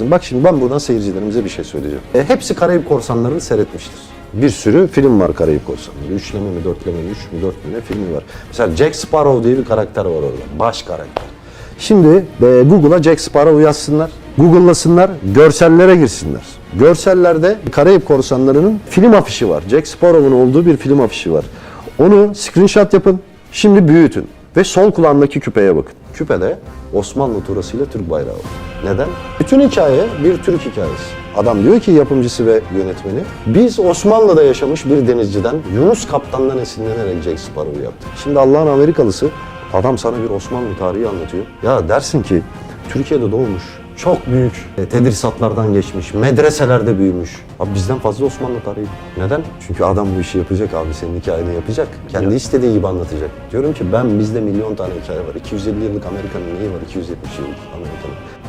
Bak şimdi ben buradan seyircilerimize bir şey söyleyeceğim. E, hepsi Karayip Korsanları'nı seyretmiştir. Bir sürü film var Karayip Korsanları. Üçleme mi, dörtleme mi, üç mü, dört mü ne filmi var. Mesela Jack Sparrow diye bir karakter var orada. Baş karakter. Şimdi e, Google'a Jack Sparrow yazsınlar. Google'lasınlar, görsellere girsinler. Görsellerde Karayip Korsanları'nın film afişi var. Jack Sparrow'un olduğu bir film afişi var. Onu screenshot yapın, şimdi büyütün ve sol kulağındaki küpeye bakın. Küpede Osmanlı turasıyla Türk bayrağı var. Neden? Bütün hikaye bir Türk hikayesi. Adam diyor ki yapımcısı ve yönetmeni, biz Osmanlı'da yaşamış bir denizciden, Yunus Kaptan'dan esinlenerek Jack Sparrow'u yaptık. Şimdi Allah'ın Amerikalısı, adam sana bir Osmanlı tarihi anlatıyor. Ya dersin ki, Türkiye'de doğmuş, çok büyük e, tedrisatlardan geçmiş, medreselerde büyümüş. Abi bizden fazla Osmanlı tarihi. Neden? Çünkü adam bu işi yapacak abi, senin hikayeni yapacak. Kendi istediği gibi anlatacak. Diyorum ki ben bizde milyon tane hikaye var. 250 yıllık Amerika'nın neyi var 270 yıllık Amerika'nın?